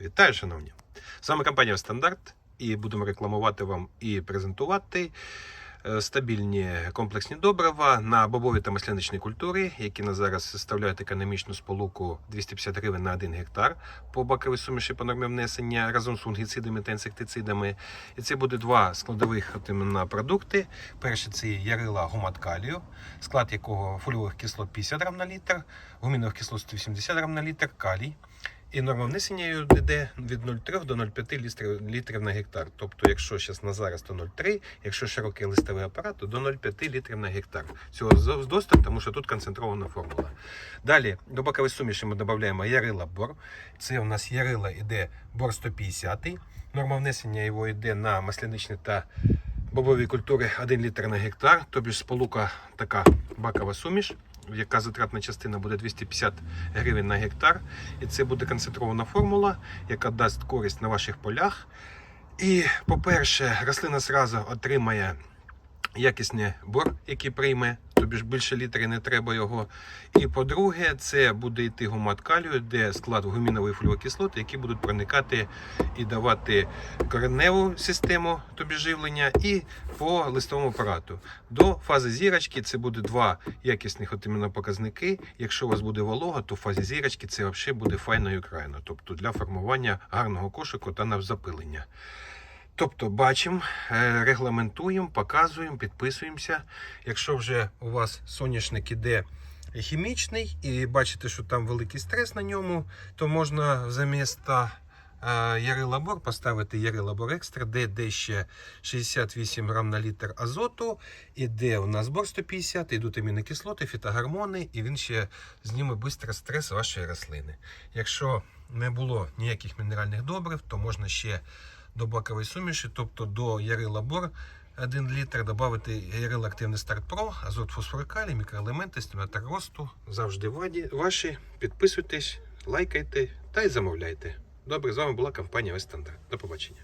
Вітаю, шановні! З вами компанія Стандарт і будемо рекламувати вам і презентувати е, стабільні комплексні добрива на бобові та масляничні культури, які на зараз составляють економічну сполуку 250 гривень на 1 гектар по баковій суміші по нормі внесення разом з фунгіцидами та інсектицидами. І це буде два складових іменно продукти. Перший це ярила гумат калію, склад якого фольових кислот 50 грам на літр, гумінових кислот 180 грам на літр, калій. І норма внесення йде від 0,3 до 0,5 літрів, літрів на гектар. Тобто, якщо зараз на зараз, то 0,3, якщо широкий листовий апарат, то до 0,5 літрів на гектар. Цього з- тому що тут концентрована формула. Далі до бокової суміші ми додаємо ярила бор. Це у нас ярила йде бор 150. Норма внесення його йде на масляничні та бобові культури 1 літр на гектар, тобі сполука така бакова суміш, яка затратна частина буде 250 гривень на гектар. І це буде концентрована формула, яка дасть користь на ваших полях. І, по-перше, рослина зразу отримає якісний бор, який прийме, тобі ж більше літри не треба його. І по-друге, це буде йти гумат калію, де склад гумінової фольвокислоти, які будуть проникати і давати кореневу систему тобі живлення і по листовому апарату. До фази зірочки це буде два якісних от показники. Якщо у вас буде волога, то в фазі зірочки це взагалі буде файною крайно, тобто для формування гарного кошику та на запилення. Тобто бачимо, е, регламентуємо, показуємо, підписуємося. Якщо вже у вас соняшник іде хімічний і бачите, що там великий стрес на ньому, то можна замість е, Ярилабор поставити Ярилабор Екстра, де, де ще 68 грам на літр азоту, і де у нас бор 150, йдуть амінокислоти, фітогормони, і він ще зніме швидко стрес вашої рослини. Якщо не було ніяких мінеральних добрив, то можна ще до бакової суміші, тобто до ярила бор 1 літр додати Ярил Активний Старт Про, азот фосфорикалі, мікроелементи, стимулятор росту. Завжди ваші. Підписуйтесь, лайкайте та й замовляйте. Добре, з вами була компанія Вестандарт. До побачення.